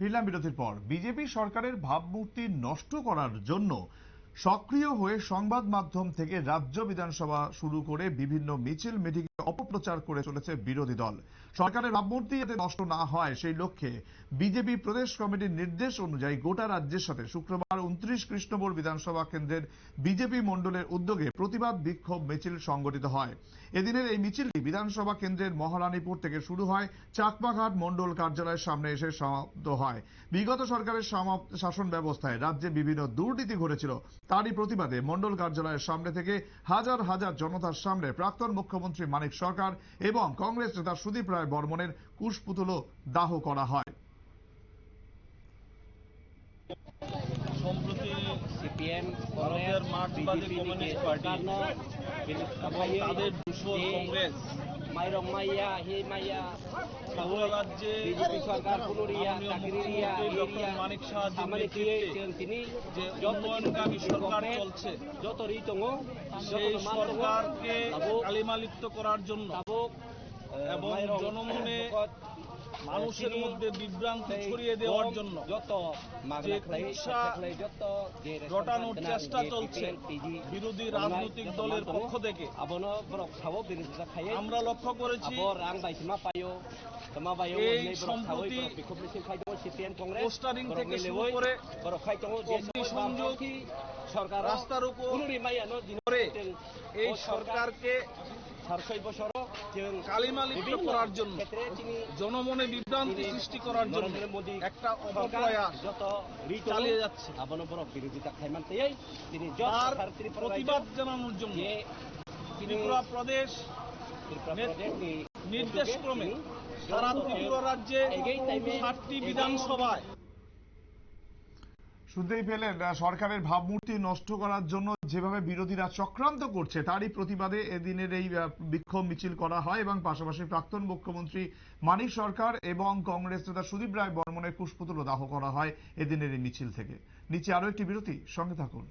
ফিরলাম বিরতির পর। বিজেপি সরকারের ভাবমূর্তি নষ্ট করার জন্য সক্রিয় হয়ে সংবাদ মাধ্যম থেকে রাজ্য বিধানসভা শুরু করে বিভিন্ন মিছিল, মিটিংয়ে অপপ্রচার করে চলেছে বিরোধী দল। সরকারের ভাবমূর্তি যাতে নষ্ট না হয়, সেই লক্ষ্যে বিজেপি প্রদেশ কমিটির নির্দেশ অনুযায়ী গোটা রাজ্যের সাথে শুক্রবার উনত্রিশ কৃষ্ণপুর বিধানসভা কেন্দ্রের বিজেপি মণ্ডলের উদ্যোগে প্রতিবাদ বিক্ষোভ মিছিল সংগঠিত হয়। এদিনের এই মিছিলটি বিধানসভা কেন্দ্রের মহারানীপুর থেকে শুরু হয়, চাকমাঘাট মণ্ডল কার্যালয়ের সামনে এসে সমাপ্ত হয়। বিগত সরকারের শাসন ব্যবস্থায় রাজ্যে বিভিন্ন দুর্নীতি ঘটেছিল। তারই প্রতিবাদে মণ্ডল কার্যালয়ের সামনে থেকে হাজার হাজার জনতার সামনে প্রাক্তন মুখ্যমন্ত্রী মানিক সরকার এবং কংগ্রেস নেতা সুদীপ রায় বর্মনের কুশপুতুলও দাহ করা হয়। সম্প্রতি সিপিএম ভারতের মার্ক্সবাদী কমিউনিস্ট পার্টি এবং তাদের কংগ্রেস মাইরং মাইয়া হে মাইয়া। রাজ্যে বিজেপি সরকার চাকরিরিয়া মানিক তিনি যে উন্নয়নকামী সরকার চলছে যত রীতঙ্গ সেই সরকারকে কালিমালিপ্ত করার জন্য এবং জনমনে মানুষের মধ্যে বিভ্রান্তি ছড়িয়ে দেওয়ার জন্য যত যে কুৎসা রটানোর চেষ্টা চলছে বিরোধী রাজনৈতিক দলের পক্ষ থেকে। আমরা লক্ষ্য করেছি এই সম্প্রতি পোস্টারিং থেকে শুরু করে অগ্নিসংযোগ, সরকার রাস্তার উপর এই সরকারকে কালিমালিপ্ত করার জন্য জনমনে বিভ্রান্তি সৃষ্টি করার জন্য একটা অপপ্রয়াস চালিয়ে যাচ্ছে আবনো বিরোধিতা খাইমানতেই তিনি তার প্রতিবাদ জানানোর জন্য ত্রিপুরা প্রদেশ নির্দেশক্রমে সারা ত্রিপুরা রাজ্যে ষাটটি বিধানসভায় শুনতেই পেলেন সরকারের ভাবমূর্তি নষ্ট করার জন্য যেভাবে বিরোধীরা চক্রান্ত করছে, তারই প্রতিবাদে এদিনের এই বিক্ষোভ মিছিল করা হয় এবং পাশাপাশি প্রাক্তন মুখ্যমন্ত্রী মানিক সরকার এবং কংগ্রেস নেতা সুদীপ রায় বর্মনের পুষ্পতুলো দাহ করা হয় এদিনের এই মিছিল থেকে। নিচে আরও একটি বিরতি, সঙ্গে থাকুন।